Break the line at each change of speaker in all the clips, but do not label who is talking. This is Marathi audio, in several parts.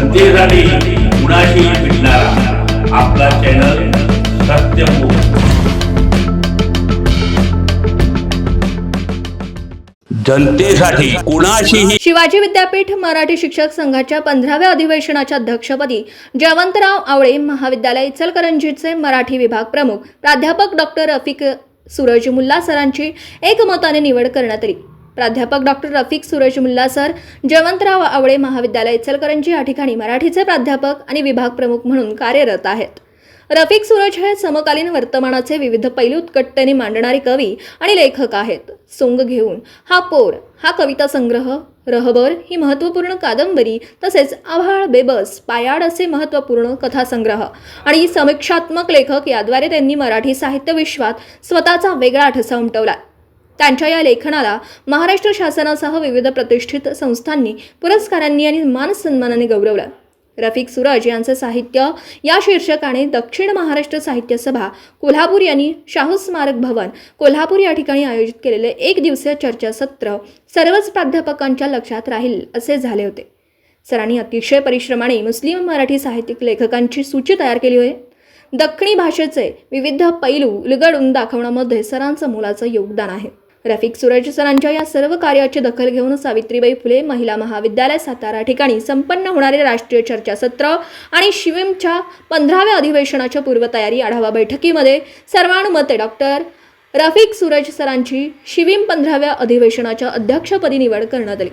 जनतेसाठी कुणाशी भेटणारा. आपला चॅनल सत्यमुख जनतेसाठी कुणाशीही
शिवाजी विद्यापीठ मराठी शिक्षक संघाच्या पंधराव्या अधिवेशनाच्या अध्यक्षपदी जयवंतराव आवळे महाविद्यालय इचलकरंजीचे मराठी विभाग प्रमुख प्राध्यापक डॉक्टर रफिक सूरज मुल्ला सरांची एकमताने निवड करण्यात आली. प्राध्यापक डॉक्टर रफिक सूरज मुल्ला सर जयवंतराव आवळे महाविद्यालय इचलकरंजी या ठिकाणी मराठीचे प्राध्यापक आणि विभाग प्रमुख म्हणून कार्यरत आहेत. रफिक सूरज हे समकालीन वर्तमानाचे विविध पैलू उत्कटतेने मांडणारे कवी आणि लेखक आहेत. सोंग घेऊन हा पोर हा कविता संग्रह रहबर ही महत्त्वपूर्ण कादंबरी तसेच आभाळ बेबस पायाड असे महत्त्वपूर्ण कथासंग्रह आणि समीक्षात्मक लेखक याद्वारे त्यांनी मराठी साहित्य विश्वात स्वतःचा वेगळा ठसा उमटवला त्यांच्या या लेखनाला महाराष्ट्र शासनासह विविध प्रतिष्ठित संस्थांनी पुरस्कारांनी आणि मान सन्मानाने गौरवलं. रफिक सुराज यांचे साहित्य या शीर्षकाने दक्षिण महाराष्ट्र साहित्य सभा कोल्हापूर यांनी शाहू स्मारक भवन कोल्हापूर या ठिकाणी आयोजित केलेले एक दिवसीय चर्चासत्र सर्वच प्राध्यापकांच्या लक्षात राहील असे झाले होते. सरांनी अतिशय परिश्रमाने मुस्लिम मराठी साहित्यिक लेखकांची सूची तयार केली होय. दख्खणी भाषेचे विविध पैलू उलगडून दाखवण्यामध्ये सरांचं मोलाचं योगदान आहे. रफिक सुरज सरांच्या या सर्व कार्याची दखल घेऊन सावित्रीबाई फुले महिला महाविद्यालय सातारा ठिकाणी संपन्न होणारे राष्ट्रीय चर्चासत्र आणि शिविमच्या पंधराव्या अधिवेशनाच्या पूर्वतयारी आढावा बैठकीमध्ये सर्वानुमते डॉक्टर रफिक सूरज सरांची शिविम पंधराव्या अधिवेशनाच्या अध्यक्षपदी निवड करण्यात आली.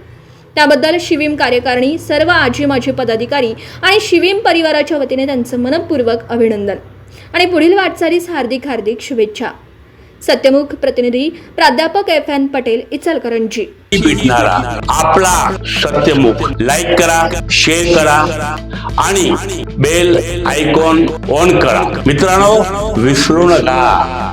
त्याबद्दल शिवीम कार्यकारिणी सर्व आजी माजी पदाधिकारी आणि शिवीम परिवाराच्या वतीने त्यांचं मनपूर्वक अभिनंदन. आणि पुढील वाटचालीस हार्दिक हार्दिक शुभेच्छा. सत्यमुख प्रतिनिधी प्राध्यापक एफ एन पटेल इचलकरंजी.
भेटणारा आपला सत्यमुख. लाईक करा शेअर करा आणि बेल आयकॉन ऑन करा. मित्रांनो विसरू नका.